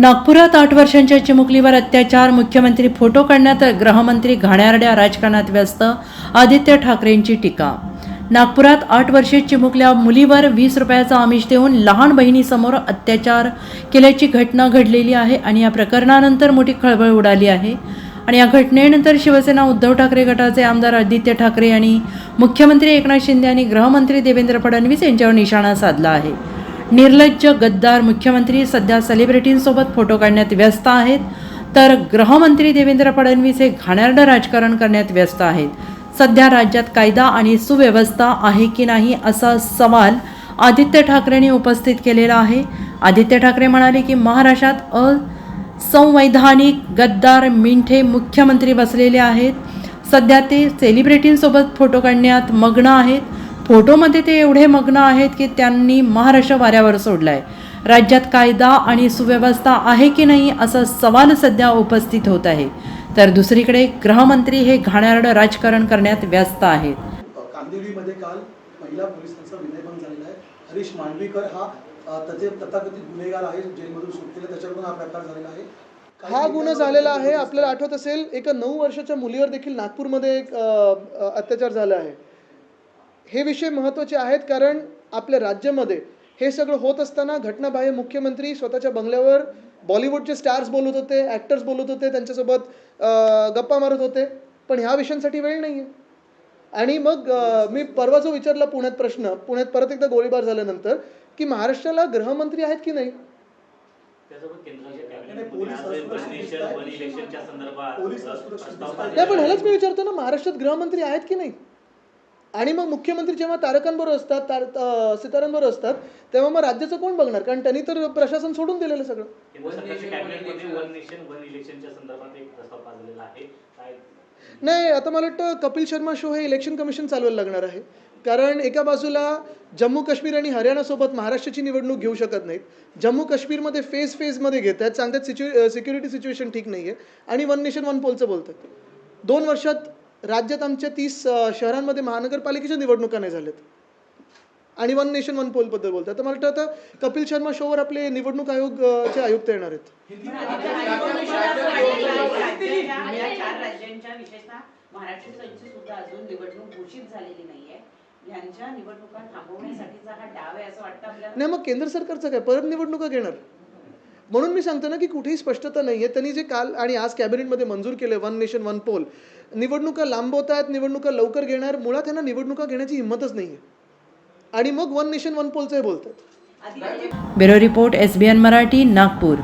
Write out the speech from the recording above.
नागपुरात आठ वर्षांच्या चिमुकलीवर अत्याचार. मुख्यमंत्री फोटो काढण्यात गृहमंत्री घाण्यारड्या राजकारणात व्यस्त. आदित्य ठाकरेंची टीका. नागपुरात आठ वर्षे चिमुकल्या मुलीवर वीस रुपयाचा आमिष देऊन लहान बहिणीसमोर अत्याचार केल्याची घटना घडलेली आहे आणि या प्रकरणानंतर मोठी खळबळ उडाली आहे. आणि या घटनेनंतर शिवसेना उद्धव ठाकरे गटाचे आमदार आदित्य ठाकरे यांनी मुख्यमंत्री एकनाथ शिंदे आणि गृहमंत्री देवेंद्र फडणवीस यांच्यावर निशाणा साधला आहे. निर्लज्ज गद्दार मुख्यमंत्री सध्या सेलिब्रिटींसोबत फोटो काढण्यात व्यस्त आहेत. तर गृहमंत्री देवेंद्र फडणवीस हे घाणेरडं राजकारण करण्यात व्यस्त आहेत. सध्या राज्यात कायदा आणि सुव्यवस्था आहे की नाही असा सवाल आदित्य ठाकरेंनी उपस्थित केलेला आहे. आदित्य ठाकरे म्हणाले की महाराष्ट्रात असंवैधानिक गद्दार मिंठे मुख्यमंत्री बसलेले आहेत. सध्या ते सेलिब्रिटींसोबत फोटो काढण्यात मग्न आहेत. फोटोमध्ये ते एवढे मग्न आहेत की त्यांनी महाराष्ट्र वाऱ्यावर सोडला आहे राज्यात कायदा आणि सुव्यवस्था आहे की नाही असा सवाल सध्या उपस्थित होत आहे. तर दुसरीकडे गृहमंत्री हे घाणेरडं राजकारण करण्यात व्यस्त आहेत. कांदिवलीमध्ये काल महिला पोलिसांचा विनयभंग झालेला आहे. हरीश मांडवीकर हा त्याचे तथाकथित गुन्हेगार आहे जेलमधून सुटलेला त्याच्याकडून हा प्रकार झालेला आहे. हा गुन्हा झालेला आहे. आपल्याला आठवत असेल एका नऊ वर्षाच्या मुलीवर देखील नागपूरमध्ये एक अत्याचार झाला आहे. हे विषय महत्त्वाचे आहेत कारण आपल्या राज्यामध्ये हे सगळं होत असताना घटनाबाह्य मुख्यमंत्री स्वतःच्या बंगल्यावर बॉलिवूडचे स्टार्स बोलत होते ॲक्टर्स बोलत होते त्यांच्यासोबत गप्पा मारत होते. पण ह्या विषयांसाठी वेळ नाही आहे आणि मग मी परवा जो विचारला पुण्यात प्रश्न पुण्यात परत एकदा गोळीबार झाल्यानंतर की महाराष्ट्राला गृहमंत्री आहेत की नाही? त्यासोबत केंद्राच्या नाही, पण. ह्यालाच मी विचारतो ना महाराष्ट्रात गृहमंत्री आहेत की नाही? आणि मग मुख्यमंत्री जेव्हा तारकांबरोबर असतात तार अं, सितारांबरोबर असतात तेव्हा मग राज्याचं कोण बघणार? कारण त्यांनी तर प्रशासन सोडून दिलेलं सगळं. केंद्र सरकारच्या कॅबिनेटमध्ये वन नेशन वन इलेक्शनच्या संदर्भात एक प्रस्ताव पाजलेला आहे. काय? नाही आता मला वाटतं कपिल शर्मा शो हे इलेक्शन कमिशन चालवायला लागणार आहे. कारण एका बाजूला जम्मू काश्मीर आणि हरियाणासोबत महाराष्ट्राची निवडणूक घेऊ शकत नाहीत. जम्मू काश्मीरमध्ये फेज फेजमध्ये घेत आहेत सांगतात सिच्यु सिक्युरिटी सिच्युएशन ठीक नाही आहे आणि वन नेशन वन पोलचं बोलतात. दोन वर्षात राज्यात आमच्या तीस शहरांमध्ये महानगरपालिकेच्या निवडणुका नाही झाल्यात. आणि वन नेशन वन पोलबद्दल बोलतात. तर मला वाटतं आता कपिल शर्मा शोवर आपले निवडणूक आयोग चे आयुक्त येणार आहेत. नाही मग केंद्र सरकारचं काय? परत निवडणुका घेणार? म्हणून मी सांगतो ना की कुठेही स्पष्टता नाही आहे त्यांनी जे काल आणि आज कॅबिनेटमध्ये मंजूर केले वन नेशन वन पोल निवडणुका लांबवत आहेत निवडणुका लवकर घेणार मुळात त्यांना निवडणुका घेण्याची हिंमतच नाही आहे आणि मग वन नेशन वन पोलचं हे बोलतात. Bureau report S B N Marathi Nagpur.